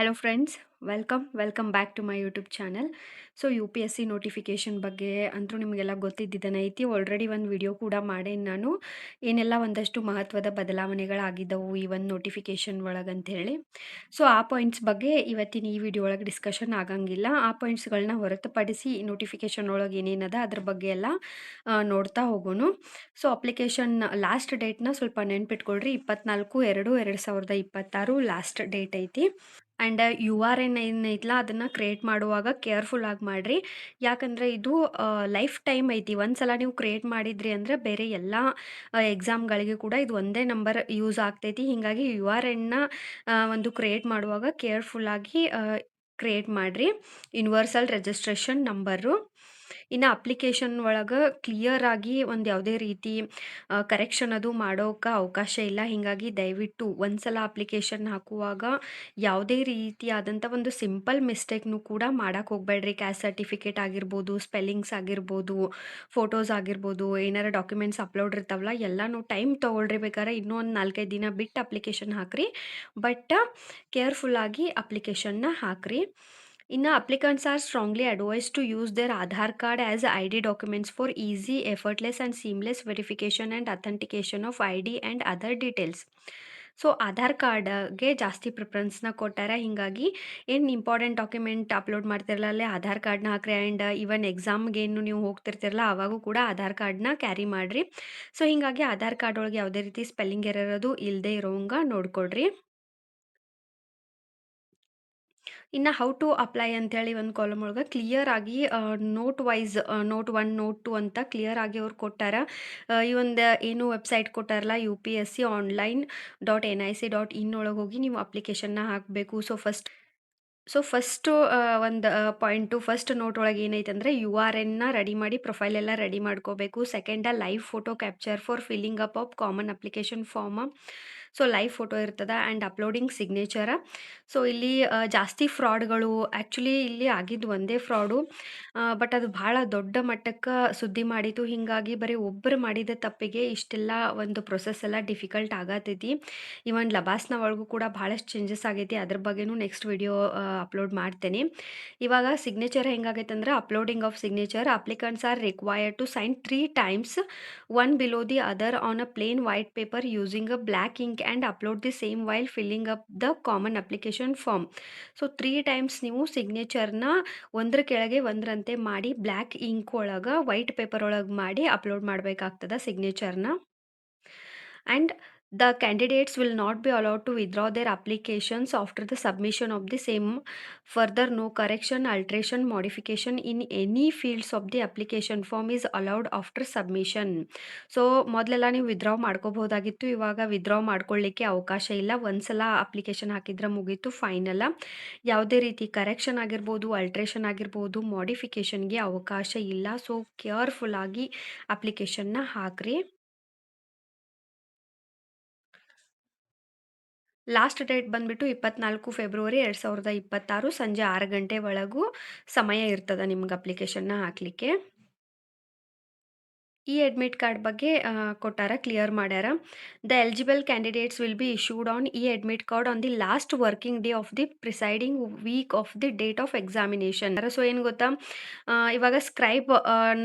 Hello friends, welcome welcome back to my YouTube channel so U P S C notification ಬಗ್ಗೆ ಅಂತೂ ನಿಮಗೆಲ್ಲ ಗೊತ್ತಿದ್ದಿದ್ದಾನೆ ಐತಿ ಆಲ್ರೆಡಿ ಒಂದು ವಿಡಿಯೋ ಕೂಡ ಮಾಡೇನಿ ನಾನು. ಏನೆಲ್ಲ ಒಂದಷ್ಟು ಮಹತ್ವದ ಬದಲಾವಣೆಗಳಾಗಿದ್ದವು ಈ ಒಂದು ನೋಟಿಫಿಕೇಷನ್ ಒಳಗೆ ಹೇಳಿ ಸೊ ಆ ಪಾಯಿಂಟ್ಸ್ ಬಗ್ಗೆ ಇವತ್ತಿನ ಈ ವಿಡಿಯೋ ಒಳಗೆ ಡಿಸ್ಕಷನ್ ಆಗಂಗಿಲ್ಲ. ಆ ಪಾಯಿಂಟ್ಸ್ಗಳನ್ನ ಹೊರತುಪಡಿಸಿ ಈ ನೋಟಿಫಿಕೇಷನ್ ಒಳಗೆ ಏನೇನದ ಅದ್ರ ಬಗ್ಗೆ ಎಲ್ಲ ನೋಡ್ತಾ ಹೋಗೋಣ. ಸೊ ಅಪ್ಲಿಕೇಶನ್ ಲಾಸ್ಟ್ ಡೇಟ್ನ ಸ್ವಲ್ಪ ನೆನ್ಪಿಟ್ಕೊಳ್ರಿ. ಇಪ್ಪತ್ನಾಲ್ಕು, ಎರಡು ಎರಡು ಸಾವಿರದ ಇಪ್ಪತ್ತಾರು ಲಾಸ್ಟ್ ಡೇಟ್ ಐತಿ. ಆ್ಯಂಡ್ ಯು ಆರ್ ಎನ್ ಏನೈತಲ್ಲ ಅದನ್ನು ಕ್ರಿಯೇಟ್ ಮಾಡುವಾಗ ಕೇರ್ಫುಲ್ ಆಗಿ ಮಾಡಿರಿ. ಯಾಕಂದರೆ ಇದು ಲೈಫ್ ಟೈಮ್ ಐತಿ. ಒಂದು ಸಲ ನೀವು ಕ್ರಿಯೇಟ್ ಮಾಡಿದ್ರಿ ಅಂದರೆ ಬೇರೆ ಎಲ್ಲ ಎಕ್ಸಾಮ್ಗಳಿಗೆ ಕೂಡ ಇದು ಒಂದೇ ನಂಬರ್ ಯೂಸ್ ಆಗ್ತೈತಿ. ಹೀಗಾಗಿ ಯು ಆರ್ ಎನ್ನ ಒಂದು ಕ್ರಿಯೇಟ್ ಮಾಡುವಾಗ ಕೇರ್ಫುಲ್ಲಾಗಿ ಕ್ರಿಯೇಟ್ ಮಾಡಿರಿ. ಯೂನಿವರ್ಸಲ್ ರಿಜಿಸ್ಟ್ರೇಷನ್ ನಂಬರು ಇನ್ನು ಅಪ್ಲಿಕೇಶನ್ ಒಳಗೆ ಕ್ಲಿಯರ್ ಆಗಿ ಒಂದು ಯಾವುದೇ ರೀತಿ ಕರೆಕ್ಷನ್ ಅದು ಮಾಡೋಕೆ ಅವಕಾಶ ಇಲ್ಲ. ಹೀಗಾಗಿ ದಯವಿಟ್ಟು ಒಂದ್ಸಲ ಅಪ್ಲಿಕೇಶನ್ ಹಾಕುವಾಗ ಯಾವುದೇ ರೀತಿಯಾದಂಥ ಒಂದು ಸಿಂಪಲ್ ಮಿಸ್ಟೇಕ್ನು ಕೂಡ ಮಾಡೋಕ್ಕೆ ಹೋಗ್ಬೇಡ್ರಿ. ಕ್ಯಾಸ್ಟ್ ಸರ್ಟಿಫಿಕೇಟ್ ಆಗಿರ್ಬೋದು ಸ್ಪೆಲ್ಲಿಂಗ್ಸ್ ಆಗಿರ್ಬೋದು ಫೋಟೋಸ್ ಆಗಿರ್ಬೋದು, ಏನಾರ ಡಾಕ್ಯುಮೆಂಟ್ಸ್ ಅಪ್ಲೋಡ್ ಇರ್ತಾವಲ್ಲ, ಎಲ್ಲನೂ ಟೈಮ್ ತೊಗೊಳ್ರಿ ಬೇಕಾದ್ರೆ ಇನ್ನೂ ಒಂದು ನಾಲ್ಕೈದು ದಿನ ಬಿಟ್ಟು ಅಪ್ಲಿಕೇಶನ್ ಹಾಕ್ರಿ. ಬಟ್ ಕೇರ್ಫುಲ್ಲಾಗಿ ಅಪ್ಲಿಕೇಶನ್ನ ಹಾಕ್ರಿ. ಇನ್ನು applicants are strongly advised to use their Aadhaar card as I D documents for easy effortless and seamless verification and authentication of I D and other details so Aadhaar ಕಾರ್ಡ್ಗೆ ಜಾಸ್ತಿ ಪ್ರಿಫರೆನ್ಸ್ನ ಕೊಟ್ಟಾರೆ. ಹೀಗಾಗಿ ಏನು ಇಂಪಾರ್ಟೆಂಟ್ ಡಾಕ್ಯುಮೆಂಟ್ ಅಪ್ಲೋಡ್ ಮಾಡ್ತಿರಲ್ಲ ಅಲ್ಲೇ ಆಧಾರ್ ಕಾರ್ಡ್ನ ಹಾಕ್ರಿ ಆ್ಯಂಡ್ ಇವನ್ ಎಕ್ಸಾಮ್ಗೆ ಏನು ನೀವು ಹೋಗ್ತಿರ್ತಿರಲ್ಲ ಆವಾಗೂ ಕೂಡ ಆಧಾರ್ ಕಾರ್ಡ್ನ ಕ್ಯಾರಿ ಮಾಡಿರಿ. ಸೊ ಹೀಗಾಗಿ ಆಧಾರ್ ಕಾರ್ಡ್ ಒಳಗೆ ಯಾವುದೇ ರೀತಿ ಸ್ಪೆಲ್ಲಿಂಗ್ ಇರೋದು ಇಲ್ಲದೆ ಇರೋಂಗ ನೋಡ್ಕೊಡ್ರಿ. ಇನ್ನು ಹೌ ಟು ಅಪ್ಲೈ ಅಂತೇಳಿ ಒಂದು ಕಾಲಮ್ ಒಳಗೆ ಕ್ಲಿಯರ್ ಆಗಿ note wise note one note two ಅಂತ ಕ್ಲಿಯರ್ ಆಗಿ ಅವ್ರು ಕೊಟ್ಟಾರ. ಈ ಒಂದು, ಏನು website ಕೊಟ್ಟಾರಲ್ಲ U P S C online dot N I C dot in ಒಳಗೆ ಹೋಗಿ ನೀವು ಅಪ್ಲಿಕೇಶನ್ನ ಹಾಕಬೇಕು. ಸೊ ಫಸ್ಟ್ ಸೊ ಫಸ್ಟು ಒಂದು ಪಾಯಿಂಟು ಫಸ್ಟ್ ನೋಟ್ ಒಳಗೆ ಏನೈತೆ ಅಂದರೆ ಯು ಆರ್ ಎನ್ನ ರೆಡಿ ಮಾಡಿ ಪ್ರೊಫೈಲ್ ಎಲ್ಲ ರೆಡಿ ಮಾಡ್ಕೋಬೇಕು. Second live photo capture for filling up of common application form so live photo ಇರ್ತದೆ ಆ್ಯಂಡ್ ಅಪ್ಲೋಡಿಂಗ್ ಸಿಗ್ನೇಚರ ಸೊ ಇಲ್ಲಿ ಜಾಸ್ತಿ ಫ್ರಾಡ್ಗಳು ಆ್ಯಕ್ಚುಲಿ ಇಲ್ಲಿ ಆಗಿದ್ದು ಒಂದೇ ಫ್ರಾಡು. ಬಟ್ ಅದು ಭಾಳ ದೊಡ್ಡ ಮಟ್ಟಕ್ಕೆ ಸುದ್ದಿ ಮಾಡಿತು. ಹೀಗಾಗಿ ಬರೀ ಒಬ್ಬರು ಮಾಡಿದ ತಪ್ಪಿಗೆ ಇಷ್ಟೆಲ್ಲ ಒಂದು ಪ್ರೊಸೆಸ್ ಎಲ್ಲ ಡಿಫಿಕಲ್ಟ್ ಆಗತ್ತೈತಿ ಇವನ್ ಲಬಾಸ್ನ ಒಳಗೂ ಕೂಡ ಭಾಳಷ್ಟು ಚೇಂಜಸ್ ಆಗೈತಿ. ಅದ್ರ ಬಗ್ಗೆನೂ ನೆಕ್ಸ್ಟ್ ವಿಡಿಯೋ ಅಪ್ಲೋಡ್ ಮಾಡ್ತೇನೆ. ಇವಾಗ ಸಿಗ್ನೇಚರ್ ಹೆಂಗಾಗೈತೆ ಅಂದ್ರೆ uploading of signature applicants are required to sign three times one below the other on a plain white paper using a black black and upload the same while filling up the common application form. So three times ನೀವು ಸಿಗ್ನೇಚರ್ನ ಒಂದರ ಕೆಳಗೆ ಒಂದರಂತೆ ಮಾಡಿ black ink ಒಳಗೆ white paper ಒಳಗೆ ಮಾಡಿ upload ಮಾಡಬೇಕಾಗ್ತದೆ ಸಿಗ್ನೇಚರ್ನ and the candidates will not be allowed to withdraw their applications after the submission of the same further no correction alteration modification in any fields of the application form is allowed after submission so ಮೊದಲೆಲ್ಲ ನೀವು ವಿದ್ರಾ ಮಾಡ್ಕೋಬಹುದಾಗಿತ್ತು. ಇವಾಗ ವಿದ್ರಾ ಮಾಡ್ಕೊಳ್ಳಿಕ್ಕೆ ಅವಕಾಶ ಇಲ್ಲ. ಒಂದ್ಸಲ application ಹಾಕಿದ್ರೆ ಮುಗೀತು ಫೈನಲ್ಲ ಯಾವುದೇ ರೀತಿ ಕರೆಕ್ಷನ್ ಆಗಿರ್ಬೋದು ಅಲ್ಟ್ರೇಷನ್ ಆಗಿರ್ಬೋದು ಮಾಡಿಫಿಕೇಷನ್ಗೆ ಅವಕಾಶ ಇಲ್ಲ. ಸೊ ಕೇರ್ಫುಲ್ಲಾಗಿ ಅಪ್ಲಿಕೇಶನ್ನ ಹಾಕ್ರಿ. ಲಾಸ್ಟ್ ಡೇಟ್ ಬಂದುಬಿಟ್ಟು ಇಪ್ಪತ್ನಾಲ್ಕು ಫೆಬ್ರವರಿ ಎರಡು ಸಾವಿರದ ಇಪ್ಪತ್ತಾರು ಸಂಜೆ ಆರು ಗಂಟೆ ಒಳಗೂ ಸಮಯ ಇರ್ತದೆ ನಿಮ್ಗೆ ಅಪ್ಲಿಕೇಶನ್ನ ಹಾಕಲಿಕ್ಕೆ. ಈ ಅಡ್ಮಿಟ್ ಕಾರ್ಡ್ ಬಗ್ಗೆ ಕೊಟ್ಟಾರ ಕ್ಲಿಯರ್ ಮಾಡ್ಯಾರ. The eligible candidates will be issued on e admit card on the last working day of the preceding week of the date of examination so ಏನು ಗೊತ್ತಾ? ಇವಾಗ ಸ್ಕ್ರೈಬ್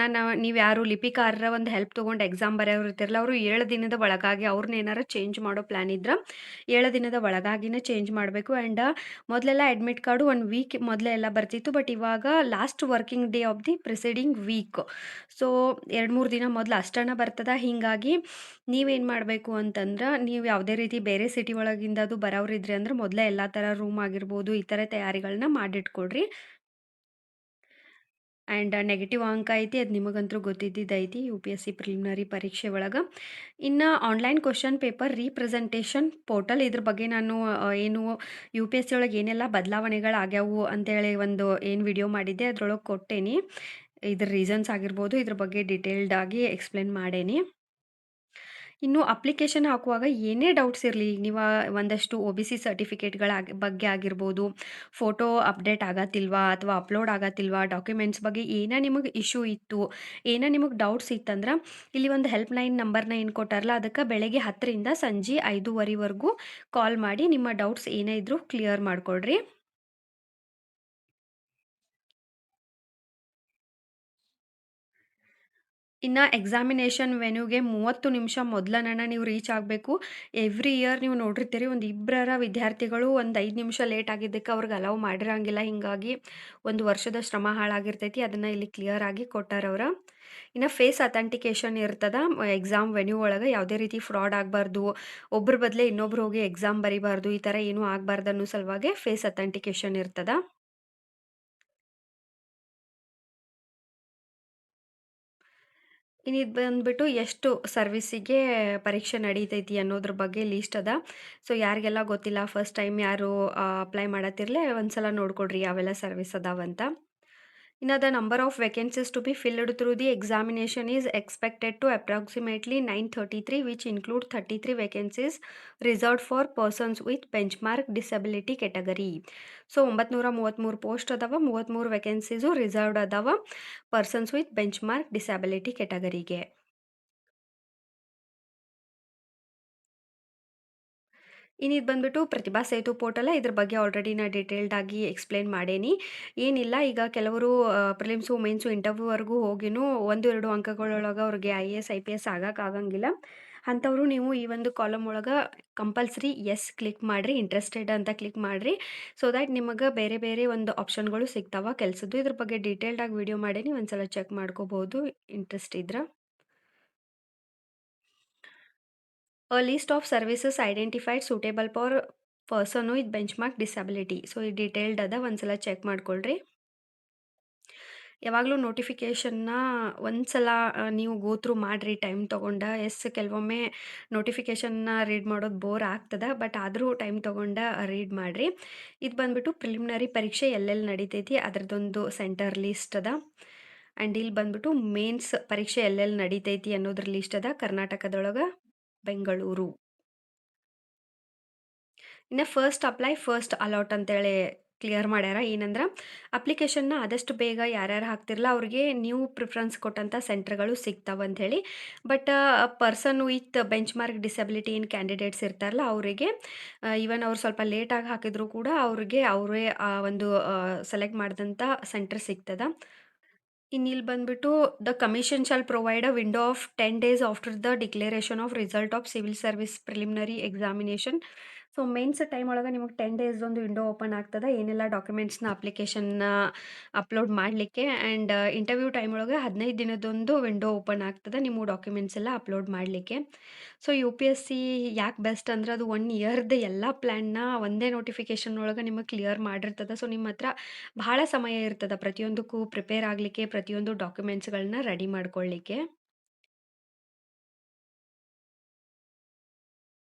ನಾನು ನೀವು ಯಾರು ಲಿಪಿಕಾರರ ಒಂದು ಹೆಲ್ಪ್ ತೊಗೊಂಡು ಎಕ್ಸಾಮ್ ಬರೆಯೋರು ಇರ್ತಿರಲ್ಲ, ಅವರು ಏಳು ದಿನದ ಒಳಗಾಗಿ ಅವ್ರನ್ನ ಏನಾರು ಚೇಂಜ್ ಮಾಡೋ ಪ್ಲ್ಯಾನ್ ಇದ್ರೆ, ಏಳು ದಿನದ ಒಳಗಾಗಿನೇ ಚೇಂಜ್ ಮಾಡಬೇಕು. ಆ್ಯಂಡ್ ಮೊದಲೆಲ್ಲ ಅಡ್ಮಿಟ್ ಕಾರ್ಡು ಒಂದು ವೀಕ್ ಮೊದಲೆಲ್ಲ ಬರ್ತಿತ್ತು ಬಟ್ ಇವಾಗ last working day of the preceding week so ಎರಡು ಮೂರು ದಿನ ಮೊದಲು ಅಷ್ಟಣ ಬರ್ತದ. ಹೀಗಾಗಿ ನೀವೇನು ಮಾಡಬೇಕು ಅಂತಂದ್ರೆ ನೀವು ಯಾವುದೇ ರೀತಿ ಬೇರೆ ಸಿಟಿ ಒಳಗಿಂದ ಅದು ಬರೋರಿದ್ರಿ ಅಂದ್ರೆ ಮೊದಲೇ ಎಲ್ಲ ಥರ ರೂಮ್ ಆಗಿರ್ಬೋದು, ಈ ಥರ ತಯಾರಿಗಳನ್ನ ಮಾಡಿಟ್ಕೊಡ್ರಿ. ಆ್ಯಂಡ್ ನೆಗೆಟಿವ್ ಅಂಕ ಐತಿ, ಅದು ನಿಮಗಂತೂ ಗೊತ್ತಿದ್ದೈತಿ U P S C preliminary ಪರೀಕ್ಷೆ ಒಳಗೆ. ಇನ್ನು online question paper representation portal ಇದ್ರ ಬಗ್ಗೆ ನಾನು ಏನು ಯು ಪಿ ಎಸ್ ಸಿ ಒಳಗೆ ಏನೆಲ್ಲ ಬದಲಾವಣೆಗಳಾಗ್ಯಾವು ಅಂತೇಳಿ ಒಂದು ಏನು ವಿಡಿಯೋ ಮಾಡಿದ್ದೆ, ಅದರೊಳಗೆ ಕೊಟ್ಟೇನಿ. ಇದ್ರ ರೀಸನ್ಸ್ ಆಗಿರ್ಬೋದು, ಇದ್ರ ಬಗ್ಗೆ ಡಿಟೇಲ್ಡ್ ಆಗಿ ಎಕ್ಸ್ಪ್ಲೇನ್ ಮಾಡೇನಿ. ಇನ್ನು ಅಪ್ಲಿಕೇಶನ್ ಹಾಕುವಾಗ ಏನೇ ಡೌಟ್ಸ್ ಇರಲಿ, ನೀವು ಒಂದಷ್ಟು ಒ ಬಿ ಸಿ ಸರ್ಟಿಫಿಕೇಟ್ಗಳ ಬಗ್ಗೆ ಆಗಿರ್ಬೋದು ಫೋಟೋ ಅಪ್ಡೇಟ್ ಆಗತ್ತಿಲ್ವಾ ಅಥವಾ ಅಪ್ಲೋಡ್ ಆಗತ್ತಿಲ್ವಾ ಡಾಕ್ಯುಮೆಂಟ್ಸ್ ಬಗ್ಗೆ ಏನೋ ನಿಮಗೆ ಇಶ್ಯೂ ಇತ್ತು, ಏನೋ ನಿಮಗೆ ಡೌಟ್ಸ್ ಇತ್ತಂದ್ರೆ ಇಲ್ಲಿ ಒಂದು ಹೆಲ್ಪ್ ಲೈನ್ ನಂಬರ್ನ ಏನು ಕೊಟ್ಟಾರಲ್ಲ, ಅದಕ್ಕೆ ಬೆಳಗ್ಗೆ ಹತ್ತರಿಂದ ಸಂಜೆ ಐದೂವರೆವರೆಗೂ ಕಾಲ್ ಮಾಡಿ ನಿಮ್ಮ ಡೌಟ್ಸ್ ಏನೇ ಇದ್ದರೂ ಕ್ಲಿಯರ್ ಮಾಡ್ಕೊಳ್ರಿ ಇನ್ನು ಎಕ್ಸಾಮಿನೇಷನ್ ವೆನ್ಯೂಗೆ ಮೂವತ್ತು ನಿಮಿಷ ಮೊದಲನ ನೀವು ರೀಚ್ ಆಗಬೇಕು. ಎವ್ರಿ ಇಯರ್ ನೀವು ನೋಡಿರ್ತೀರಿ ಒಂದು ಇಬ್ಬರ ವಿದ್ಯಾರ್ಥಿಗಳು ಒಂದು ಐದು ನಿಮಿಷ ಲೇಟ್ ಆಗಿದ್ದಕ್ಕೆ ಅವ್ರಿಗೆ ಅಲೌ ಮಾಡಿರಂಗಿಲ್ಲ. ಹಿಂಗಾಗಿ ಒಂದು ವರ್ಷದ ಶ್ರಮ ಹಾಳಾಗಿರ್ತೈತಿ. ಅದನ್ನು ಇಲ್ಲಿ ಕ್ಲಿಯರ್ ಆಗಿ ಕೊಟ್ಟಾರವ್ರ ಇನ್ನು ಫೇಸ್ ಅಥೆಂಟಿಕೇಶನ್ ಇರ್ತದ. ಎಕ್ಸಾಮ್ ವೆನ್ಯೂ ಒಳಗೆ ಯಾವುದೇ ರೀತಿ ಫ್ರಾಡ್ ಆಗಬಾರ್ದು. ಒಬ್ಬರ ಬದಲೇ ಇನ್ನೊಬ್ರು ಹೋಗಿ ಎಕ್ಸಾಮ್ ಬರಿಬಾರ್ದು. ಈ ಥರ ಏನೂ ಆಗಬಾರ್ದು ಅನ್ನೋ ಸಲುವಾಗಿ ಫೇಸ್ ಅಥೆಂಟಿಕೇಶನ್ ಇರ್ತದ. ಇನ್ನು ಇದು ಬಂದ್ಬಿಟ್ಟು ಎಷ್ಟು ಸರ್ವಿಸಿಗೆ ಪರೀಕ್ಷೆ ನಡೀತೈತಿ ಅನ್ನೋದ್ರ ಬಗ್ಗೆ ಲೀಸ್ಟ್ ಅದ. ಸೊ ಯಾರಿಗೆಲ್ಲ ಗೊತ್ತಿಲ್ಲ ಫಸ್ಟ್ ಟೈಮ್ ಯಾರು ಅಪ್ಲೈ ಮಾಡತ್ತಿರಲೇ ಒಂದು ಸಲ ನೋಡ್ಕೊಡ್ರಿ ಯಾವೆಲ್ಲ ಸರ್ವಿಸ್ ಅದಾವಂತ. ಇನ್ನು the number of vacancies to be filled through the examination is expected to approximately nine thirty three which include thirty three vacancies reserved for persons with benchmark disability category so ಒಂಬತ್ನೂರ ಮೂವತ್ತ್ಮೂರು post ಅದಾವ ಮೂವತ್ತ್ಮೂರು vacancies reserved ಅದಾವ persons with benchmark disability ಕೆಟಗರಿಗೆ ಇನ್ನು ಬಂದ್ಬಿಟ್ಟು ಪ್ರತಿಭಾ Setu portal ಇದ್ರ ಬಗ್ಗೆ already ನಾನು ಡೀಟೇಲ್ಡ್ ಆಗಿ ಎಕ್ಸ್ಪ್ಲೇನ್ ಮಾಡೇನಿ. ಏನಿಲ್ಲ, ಈಗ ಕೆಲವರು ಪ್ರಿಲಿಮ್ಸು ಮೇನ್ಸು ಇಂಟರ್ವ್ಯೂವರೆಗೂ ಹೋಗಿನೂ ಒಂದು ಎರಡು ಅಂಕಗಳೊಳಗೆ ಅವ್ರಿಗೆ I A S I P S ಆಗೋಕ್ಕಾಗಂಗಿಲ್ಲ ಅಂಥವರು ನೀವು ಈ ಒಂದು ಕಾಲಮ್ ಒಳಗೆ ಕಂಪಲ್ಸರಿ ಎಸ್ ಕ್ಲಿಕ್ ಮಾಡಿರಿ ಇಂಟ್ರೆಸ್ಟೆಡ್ ಅಂತ ಕ್ಲಿಕ್ ಮಾಡಿರಿ. ಸೊ ದ್ಯಾಟ್ ನಿಮಗೆ ಬೇರೆ ಬೇರೆ ಒಂದು ಆಪ್ಷನ್ಗಳು ಸಿಗ್ತಾವ. ಕೆಲಸದ್ದು ಇದ್ರ ಬಗ್ಗೆ ಡೀಟೇಲ್ಡಾಗಿ ವಿಡಿಯೋ ಒಂದು ಸಲ ಚೆಕ್ ಮಾಡ್ಕೋಬೋದು. ಇಂಟ್ರೆಸ್ಟ್ ಇದ್ರೆ. A list of services identified suitable for person with benchmark disability so ಈ ಡೀಟೇಲ್ಡ್ ಅದ ಒಂದ್ಸಲ ಚೆಕ್ ಮಾಡ್ಕೊಳ್ರಿ. ಯಾವಾಗಲೂ ನೋಟಿಫಿಕೇಷನ್ನ ಒಂದು ಸಲ ನೀವು ಗೋತ್ರು ಮಾಡಿರಿ ಟೈಮ್ ತೊಗೊಂಡ. ಎಸ್ ಕೆಲವೊಮ್ಮೆ ನೋಟಿಫಿಕೇಷನ್ನ ರೀಡ್ ಮಾಡೋದು ಬೋರ್ ಆಗ್ತದೆ ಬಟ್ ಆದರೂ ಟೈಮ್ ತೊಗೊಂಡ ರೀಡ್ ಮಾಡಿರಿ. ಇದು ಬಂದುಬಿಟ್ಟು ಪ್ರಿಲಿಮಿನರಿ ಪರೀಕ್ಷೆ ಎಲ್ಲೆಲ್ಲಿ ನಡೀತೈತಿ? ಅದರದ್ದೊಂದು ಸೆಂಟರ್ ಲಿಸ್ಟ್ ಅದ. ಆ್ಯಂಡ್ ಇಲ್ಲಿ ಬಂದ್ಬಿಟ್ಟು ಮೇನ್ಸ್ ಪರೀಕ್ಷೆ ಎಲ್ಲೆಲ್ಲಿ ನಡೀತೈತಿ ಅನ್ನೋದ್ರ ಲಿಸ್ಟ್ ಅದ ಕರ್ನಾಟಕದೊಳಗೆ. ಬೆಂಗಳೂರು. ಇನ್ನು ಫಸ್ಟ್ ಅಪ್ಲೈ ಫಸ್ಟ್ ಅಲಾಟ್ ಅಂತೇಳಿ ಕ್ಲಿಯರ್ ಮಾಡ್ಯಾರ. ಏನಂದ್ರೆ ಅಪ್ಲಿಕೇಶನ್ನ ಆದಷ್ಟು ಬೇಗ ಯಾರ್ಯಾರು ಹಾಕ್ತಿರಲ್ಲ ಅವ್ರಿಗೆ ನ್ಯೂ ಪ್ರಿಫರೆನ್ಸ್ ಕೊಟ್ಟಂಥ ಸೆಂಟ್ರ್ಗಳು ಸಿಗ್ತಾವೆ ಅಂಥೇಳಿ. But person with benchmark disability in candidates ಇರ್ತಾರಲ್ಲ ಅವರಿಗೆ ಈವನ್ ಅವ್ರು ಸ್ವಲ್ಪ ಲೇಟಾಗಿ ಹಾಕಿದ್ರು ಕೂಡ ಅವ್ರಿಗೆ ಅವರೇ ಒಂದು ಸೆಲೆಕ್ಟ್ ಮಾಡಿದಂಥ ಸೆಂಟರ್ ಸಿಗ್ತದೆ. ಇನ್ನು ಬಂದ್ಬಿಟ್ಟು the commission shall provide a window of ten days after the declaration of result of civil service preliminary examination. So mains time ಒಳಗೆ ನಿಮಗೆ ಟೆನ್ ಡೇಸ್ ಒಂದು ವಿಂಡೋ ಓಪನ್ ಆಗ್ತದೆ. ಏನೆಲ್ಲ ಡಾಕ್ಯುಮೆಂಟ್ಸ್ನ ಅಪ್ಲಿಕೇಶನ್ನ ಅಪ್ಲೋಡ್ ಮಾಡಲಿಕ್ಕೆ ಆ್ಯಂಡ್ ಇಂಟರ್ವ್ಯೂ ಟೈಮ್ ಒಳಗೆ ಹದಿನೈದು ದಿನದೊಂದು ವಿಂಡೋ ಓಪನ್ ಆಗ್ತದೆ ನಿಮ್ಮ ಡಾಕ್ಯುಮೆಂಟ್ಸ್ ಎಲ್ಲ ಅಪ್ಲೋಡ್ ಮಾಡಲಿಕ್ಕೆ. So U P S C ಯಾಕೆ ಬೆಸ್ಟ್ ಅಂದ್ರೆ ಅದು ಒನ್ ಇಯರ್ದು ಎಲ್ಲ ಪ್ಲ್ಯಾನ್ನ ಒಂದೇ ನೋಟಿಫಿಕೇಶನ್ ಒಳಗೆ ನಿಮಗೆ ಕ್ಲಿಯರ್ ಮಾಡಿರ್ತದೆ. ಸೊ ನಿಮ್ಮ ಹತ್ರ ಭಾಳ ಸಮಯ ಇರ್ತದೆ ಪ್ರತಿಯೊಂದಕ್ಕೂ ಪ್ರಿಪೇರ್ ಆಗಲಿಕ್ಕೆ, ಪ್ರತಿಯೊಂದು ಡಾಕ್ಯುಮೆಂಟ್ಸ್ಗಳನ್ನ ರೆಡಿ ಮಾಡ್ಕೊಳ್ಳಿಕ್ಕೆ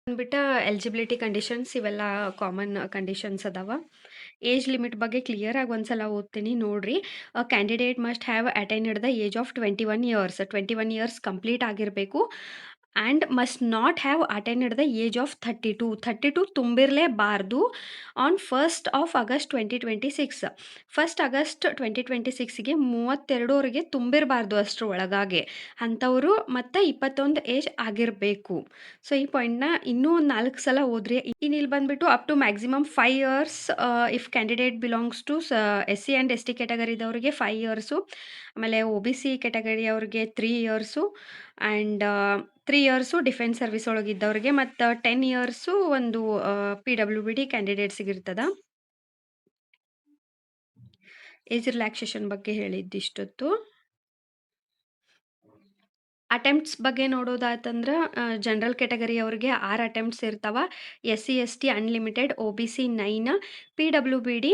ಬಂದ್ಬಿಟ್ಟು ಎಲಿಜಿಬಿಲಿಟಿ ಕಂಡೀಷನ್ಸ್ ಇವೆಲ್ಲ ಕಾಮನ್ ಕಂಡೀಷನ್ಸ್ ಅದಾವ. ಏಜ್ ಲಿಮಿಟ್ ಬಗ್ಗೆ ಕ್ಲಿಯರ್ ಆಗಿ ಒಂದ್ಸಲ ಓದ್ತೀನಿ ನೋಡ್ರಿ. Candidate must have attended the age of twenty one years twenty one years complete ಆಗಿರಬೇಕು. And must not have attended the age of thirty two thirty two ತುಂಬಿರಲೇಬಾರ್ದು on first of August twenty twenty six first August twenty twenty ಸಿಕ್ಸ್ಗೆ ಮೂವತ್ತೆರಡೂವರೆಗೆ ತುಂಬಿರಬಾರ್ದು ಅಷ್ಟರ ಒಳಗಾಗೆ. ಅಂಥವರು ಮತ್ತು ಇಪ್ಪತ್ತೊಂದು age ಆಗಿರಬೇಕು. So ಈ ಪಾಯಿಂಟ್ನ ಇನ್ನೂ ಒಂದು ನಾಲ್ಕು ಸಲ ಹೋದ್ರೆ ಇನ್ನು ಇಲ್ಲಿ ಬಂದುಬಿಟ್ಟು up to maximum five years if candidate belongs to S C and S T ಕ್ಯಾಟಗರಿದವರಿಗೆ five years ಆಮೇಲೆ ಒ ಬಿ ಸಿ ಕ್ಯಾಟಗರಿ ಅವ್ರಿಗೆ three years and three years defence service ಒಳಗಿದ್ದವ್ರಿಗೆ ಮತ್ತು ಟೆನ್ ಇಯರ್ಸು ಒಂದು ಪಿ ಡಬ್ಲ್ಯೂ ಬಿ ಡಿ ಕ್ಯಾಂಡಿಡೇಟ್ಸಿಗೆ ಇರ್ತದೆ. Age relaxation ಬಗ್ಗೆ ಹೇಳಿದ್ದಿಷ್ಟೊತ್ತು attempts ಬಗ್ಗೆ ನೋಡೋದಾಯ್ತಂದ್ರೆ general category ಅವ್ರಿಗೆ ಆರು ಅಟೆಂಪ್ಟ್ಸ್ ಇರ್ತಾವೆ. S C S T unlimited O B C nine P W B D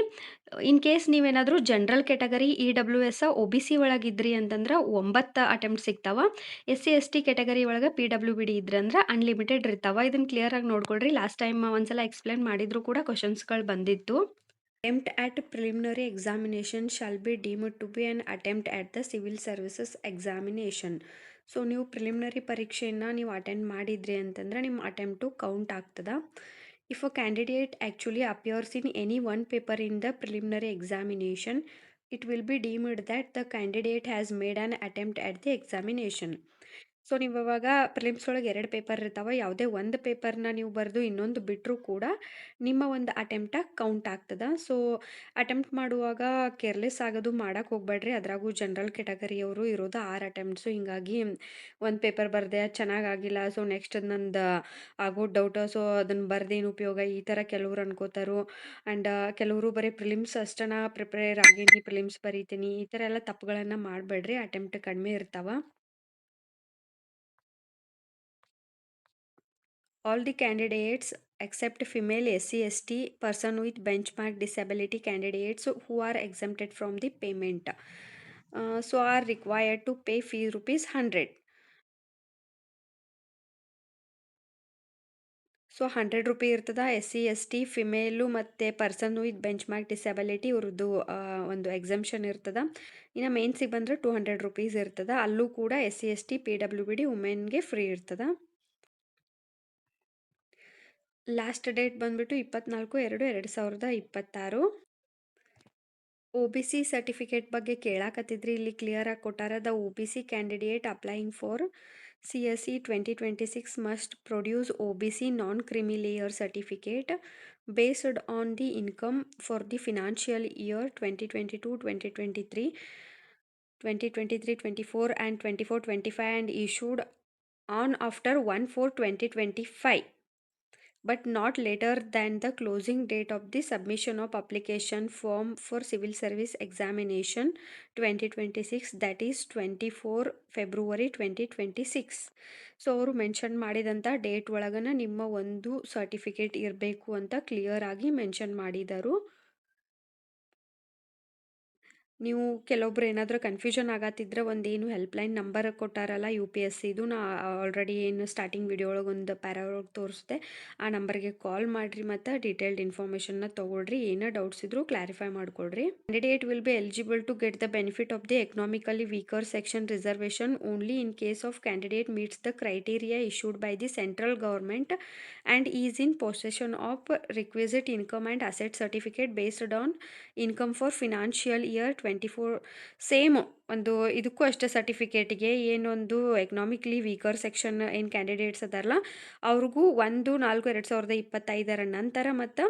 in case ನೀವೇನಾದರೂ general category E W S O B C ಒಳಗಿದ್ರಿ ಅಂತಂದ್ರೆ ಒಂಬತ್ತು ಅಟೆಂಪ್ಟ್ ಸಿಗ್ತಾವೆ. S C S T category ಒಳಗೆ P W B D ಇದ್ರೆ ಅಂದ್ರೆ unlimited ಇರ್ತಾವೆ. ಇದನ್ನು ಕ್ಲಿಯರಾಗಿ ನೋಡ್ಕೊಳ್ರಿ. ಲಾಸ್ಟ್ ಟೈಮ್ ಒಂದ್ಸಲ ಎಕ್ಸ್ಪ್ಲೇನ್ ಮಾಡಿದ್ರು ಕೂಡ ಕ್ವಶನ್ಸ್ಗಳು ಬಂದಿತ್ತು. Attempt at preliminary examination shall be deemed to be and attempt at the civil services examination. So ನೀವು ಪ್ರಿಲಿಮಿನರಿ ಪರೀಕ್ಷೆಯನ್ನು ನೀವು ಅಟೆಂಡ್ ಮಾಡಿದ್ರಿ ಅಂತಂದ್ರೆ ನಿಮ್ಮ ಅಟೆಂಪ್ಟು ಕೌಂಟ್ ಆಗ್ತದೆ. If a candidate actually appears in any one paper in the preliminary examination it will be deemed that the candidate has made an attempt at the examination so, ನೀವು ಇವಾಗ prelims ಒಳಗೆ ಎರಡು paper ಇರ್ತಾವೆ. ಯಾವುದೇ ಒಂದು ಪೇಪರ್ನ ನೀವು ಬರೆದು ಇನ್ನೊಂದು ಬಿಟ್ಟರೂ ಕೂಡ ನಿಮ್ಮ ಒಂದು ಅಟೆಂಪ್ಟ ಕೌಂಟ್ ಆಗ್ತದೆ. ಸೊ ಅಟೆಂಪ್ಟ್ ಮಾಡುವಾಗ ಕೇರ್ಲೆಸ್ ಆಗೋದು ಮಾಡೋಕ್ಕೆ ಹೋಗ್ಬೇಡ್ರಿ ಅದ್ರಾಗೂ ಜನರಲ್ ಕೆಟಗರಿಯವರು ಇರೋದು ಆರು ಅಟೆಂಪ್ಟ್ಸು ಹಿಂಗಾಗಿ ಒಂದು ಪೇಪರ್ ಬರೆದೆ ಚೆನ್ನಾಗಾಗಿಲ್ಲ ಸೊ ನೆಕ್ಸ್ಟ್ ನಂದು ಆಗೋ ಡೌಟ್ ಸೊ ಅದನ್ನು ಬರ್ದೇನು ಉಪಯೋಗ? ಈ ಥರ ಕೆಲವರು ಅನ್ಕೋತಾರೋ. ಆ್ಯಂಡ್ ಕೆಲವರು ಬರೀ ಪ್ರಿಲಿಮ್ಸ್ ಅಷ್ಟನ ಪ್ರಿಪೇರ್ ಆಗೀನಿ ಪ್ರಿಲಿಮ್ಸ್ ಬರೀತೀನಿ. ಈ ಥರ ಎಲ್ಲ ತಪ್ಪುಗಳನ್ನು ಮಾಡಬೇಡ್ರಿ ಅಟೆಂಪ್ಟ್ ಕಡಿಮೆ ಇರ್ತಾವೆ. All the candidates except female SC ST person with benchmark disability candidates who are exempted from the payment uh, so are required to pay fee rupees 100 so hundred rupee ಇರ್ತದ S C S T female ಮತ್ತು person with benchmark disability ಇವ್ರದ್ದು ಒಂದು exemption ಇರ್ತದ ಇನ್ನು ಮೇನ್ಸಿಗೆ ಬಂದರೆ two hundred rupees ಇರ್ತದ ಅಲ್ಲೂ ಕೂಡ S C S T P W B D ವುಮೆನ್ಗೆ free ಇರ್ತದ ಲಾಸ್ಟ್ ಡೇಟ್ ಬಂದ್ಬಿಟ್ಟು ಇಪ್ಪತ್ನಾಲ್ಕು ಎರಡು ಎರಡು ಸಾವಿರದ ಇಪ್ಪತ್ತಾರು. ಒ ಬಿ ಸಿ ಸರ್ಟಿಫಿಕೇಟ್ ಬಗ್ಗೆ ಕೇಳಾಕತ್ತಿದ್ರಿ, ಇಲ್ಲಿ ಕ್ಲಿಯರಾಗಿ ಕೊಟ್ಟಾರ, the O B C candidate applying for C S C twenty twenty six must produce O B C non creamy layer certificate based on the income for the financial year twenty twenty two twenty twenty three, twenty twenty three, twenty four and twenty four, twenty five and issued on after one four twenty twenty five. But not later than the closing date of the submission of application form for civil service examination 2026 that is 24 February twenty twenty six so madidanta date ಮಾಡಿದಂಥ nimma ondu certificate irbeku anta clear ಆಗಿ mention ಮಾಡಿದರು ನೀವು ಕೆಲವೊಬ್ರು ಏನಾದರೂ confusion ಆಗತ್ತಿದ್ರೆ ಒಂದೇನು helpline number ಕೊಟ್ಟಾರಲ್ಲ U P S ಸಿದು ನಾ ಆಲ್ರೆಡಿ ಏನು ಸ್ಟಾರ್ಟಿಂಗ್ ವಿಡಿಯೋ ಒಳಗೆ ಒಂದು ಪ್ಯಾರಾಗ್ ತೋರಿಸ್ದೆ ಆ ನಂಬರ್ಗೆ ಕಾಲ್ ಮಾಡಿರಿ ಮತ್ತು ಡೀಟೇಲ್ಡ್ ಇನ್ಫಾರ್ಮೇಷನ್ನ ತೊಗೊಳ್ರಿ. ಏನೋ ಡೌಟ್ಸ್ ಇದ್ರು ಕ್ಲಾರಿಫೈ ಮಾಡಿಕೊಡ್ರಿ candidate will be eligible to get the benefit of the economically weaker section reservation only in case of candidate meets the criteria issued by the central government and is in possession of requisite income and asset certificate based on income for financial year twenty four same ಒಂದು ಇದಕ್ಕೂ ಅಷ್ಟೇ ಸರ್ಟಿಫಿಕೇಟಿಗೆ ಏನೊಂದು economically weaker section ಏನು candidates ಅದಾರಲ್ಲ, ಅವ್ರಿಗೂ ಒಂದು ನಾಲ್ಕು ಎರಡು ಸಾವಿರದ ಇಪ್ಪತ್ತೈದರ ನಂತರ ಮತ್ತು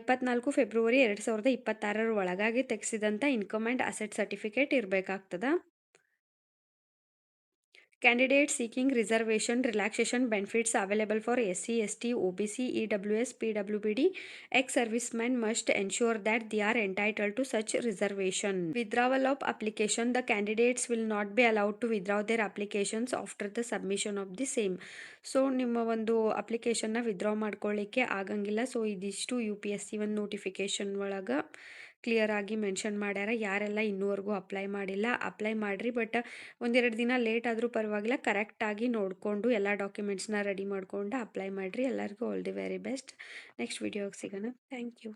ಇಪ್ಪತ್ನಾಲ್ಕು ಫೆಬ್ರವರಿ ಎರಡು ಸಾವಿರದ ಇಪ್ಪತ್ತಾರರ ಒಳಗಾಗಿ ತೆಗೆಸಿದಂಥ income and asset certificate ಇರಬೇಕಾಗ್ತದ. Candidate seeking reservation relaxation benefits available for S C S T O B C E W P W B ex service man must ensure that the are entitled to such reservation withdrawal of application the candidates will not be allowed to withdraw their applications after the submission of the same so ನಿಮ್ಮ ಒಂದು ಅಪ್ಲಿಕೇಶನ್ನ withdraw ಮಾಡ್ಕೊಳ್ಳಿಕ್ಕೆ ಆಗಂಗಿಲ್ಲ. So ಇದಿಷ್ಟು you P S C ಒಂದು notification ಒಳಗೆ clear ಆಗಿ mention ಮಾಡ್ಯಾರ. ಯಾರೆಲ್ಲ ಇನ್ನೂವರೆಗೂ ಅಪ್ಲೈ ಮಾಡಿಲ್ಲ ಅಪ್ಲೈ ಮಾಡಿರಿ ಬಟ್ ಒಂದೆರಡು ದಿನ ಲೇಟ್ ಆದರೂ ಪರವಾಗಿಲ್ಲ ಕರೆಕ್ಟಾಗಿ ನೋಡಿಕೊಂಡು ಎಲ್ಲ ಡಾಕ್ಯುಮೆಂಟ್ಸ್ನ ರೆಡಿ ಮಾಡಿಕೊಂಡು ಅಪ್ಲೈ ಮಾಡಿರಿ. ಎಲ್ಲರಿಗೂ all the very best next ವಿಡಿಯೋಗೆ ಸಿಗೋಣ. Thank you